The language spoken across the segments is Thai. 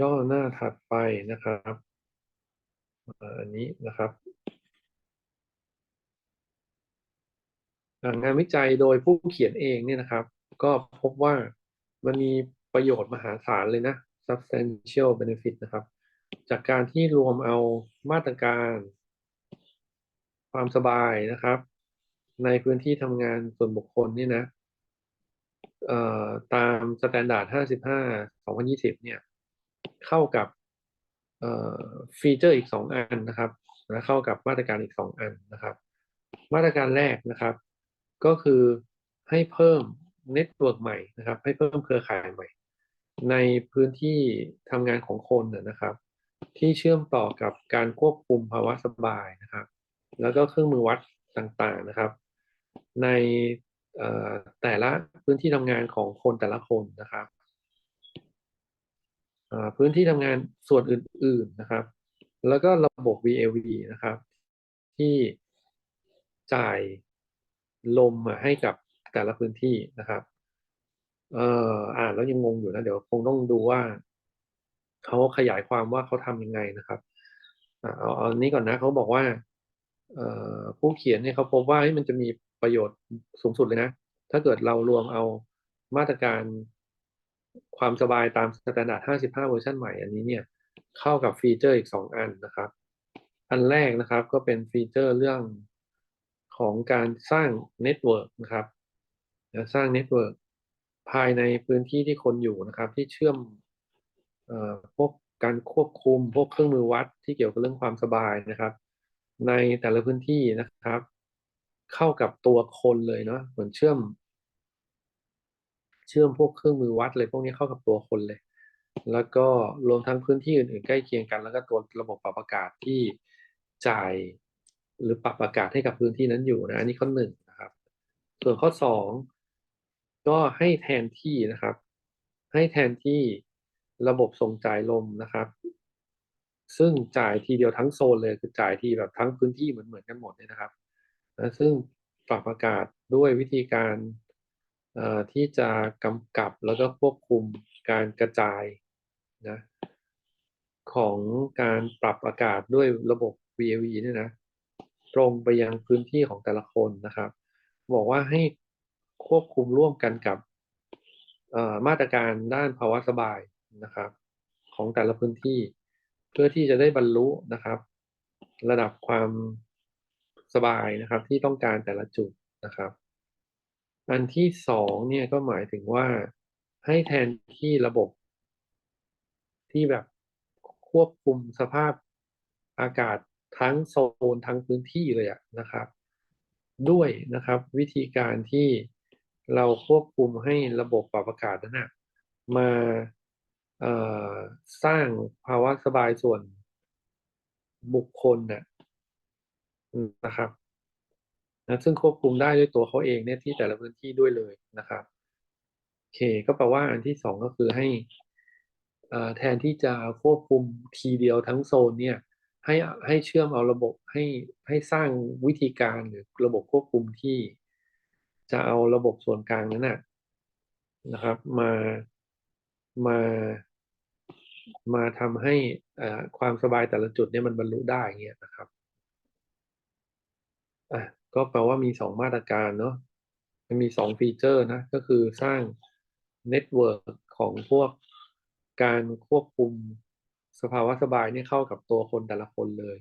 ย่อหน้าถัดไปนะครับอันนี้นะครับงานวิจัยโดยผู้เขียนเองเนี่ยนะครับ ก็พบว่ามันมีประโยชน์มหาศาลเลยนะ substantial benefit นะครับ จากการที่รวมเอามาตรการ ความสบายนะครับ ในพื้นที่ทำงานส่วนบุคคลนี่นะตามสแตนดาร์ด55 2020 เนี่ย เข้ากับฟีเจอร์อีก 2 อันนะครับและเข้ากับมาตรการอีก 2 อันนะครับ มาตรการแรกนะครับ ก็คือให้เพิ่มเน็ตเวิร์กใหม่นะครับ ให้เพิ่มเครือข่ายใหม่ ในพื้นที่ทำงานของคนนะครับ ที่เชื่อมต่อกับการควบคุมภาวะสบายนะครับ แล้วก็เครื่องมือวัดต่างๆนะครับ ในแต่ละพื้นที่ทำงานของคนแต่ละคนนะครับ พื้นที่ทำงานส่วนอื่น ๆนะครับ แล้วก็ระบบ VAV นะครับ ที่จ่ายลมมาให้กับแต่ละพื้นที่นะครับเอ่ออ่านแล้วยังงงอยู่นะ เดี๋ยวคงต้องดูว่าเขาขยายความว่าเขาทำยังไงนะครับเอาเอาอันนี้ก่อนนะเขาบอกว่าผู้เขียนเนี่ยเขาพบว่ามันจะมีประโยชน์สูงสุดเลยนะ ถ้าเกิดเรารวมเอามาตรการ ความสบายตามสแตนดาร์ด55 เวอร์ชันใหม่อันนี้เนี่ยเข้ากับฟีเจอร์อีก 2 อันนะครับ อันแรกนะครับก็เป็นฟีเจอร์เรื่องของการสร้างเน็ตเวิร์กนะครับสร้างเน็ตเวิร์กภายในพื้นที่ที่คนอยู่นะครับ ที่เชื่อมอพวกการควบคุมพวกเครื่องมือวัดที่เกี่ยวกับเรื่องความสบายนะครับ ในแต่ละพื้นที่นะครับ เข้ากับตัวคนเลยเนาะเหมือนเชื่อม เชื่อมพวกเครื่องมือวัดเลยพวกนี้เข้ากับตัวคนเลย แล้วก็รวมทั้งพื้นที่อื่นๆใกล้เคียงกัน แล้วก็ตัวระบบปรับอากาศที่จ่ายหรือปรับอากาศให้กับพื้นที่นั้นอยู่นะอันนี้ข้อหนึ่งนะครับ ส่วนข้อสองก็ให้แทนที่นะครับ ให้แทนที่ระบบส่งจ่ายลมนะครับ ซึ่งจ่ายทีเดียวทั้งโซนเลยคือจ่ายทีแบบทั้งพื้นที่เหมือนเหมือนกันหมดเลยนะครับนะซึ่งปรับอากาศด้วยวิธีการ ที่จะกำกับแล้วก็ควบคุมการกระจายนะของการปรับอากาศด้วยระบบ VAV เนี่ยนะตรงไปยังพื้นที่ของแต่ละคนนะครับ บอกว่าให้ควบคุมร่วมกันกับมาตรการด้านภาวะสบายนะครับ ของแต่ละพื้นที่ เพื่อที่จะได้บรรลุนะครับ ระดับความสบายนะครับที่ต้องการแต่ละจุดนะครับ อันที่สองเนี่ยก็หมายถึงว่าให้แทนที่ระบบ ที่แบบควบคุมสภาพอากาศทั้งโซนทั้งพื้นที่เลยอะนะครับ ด้วยนะครับวิธีการที่เราควบคุมให้ระบบปรับอากาศนั้นนะมาสร้างภาวะสบายส่วนบุคคลน่ะนะครับ นะซึ่งควบคุมได้ด้วยตัวเขาเองเนี่ยที่แต่ละพื้นที่ด้วยเลยนะครับโอเค ก็แปลว่าอันที่สองก็คือให้แทนที่จะควบคุมทีเดียวทั้งโซนเนี่ยให้ให้เชื่อมเอาระบบให้ให้สร้างวิธีการหรือระบบควบคุมที่ จะเอาระบบส่วนกลางนั้นนะนะครับ มามามาทำให้ความสบายแต่ละจุดเนี่ยมันบรรลุได้เงี้ยนะครับอะ ก็แปลว่ามีสองมาตรการเนาะมันมีสองฟีเจอร์นะ ก็คือสร้างเน็ตเวิร์กของพวกการควบคุมสภาวะสบายเนี่ยเข้ากับตัวคนแต่ละคนเลย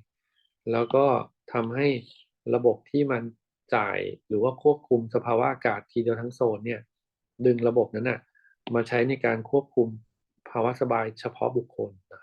แล้วก็ทำให้ระบบที่มันจ่ายหรือว่าควบคุมสภาวะอากาศทีเดียวทั้งโซนเนี่ย ดึงระบบนั้นนะมาใช้ในการควบคุมภาวะสบายเฉพาะบุคคลนะครับ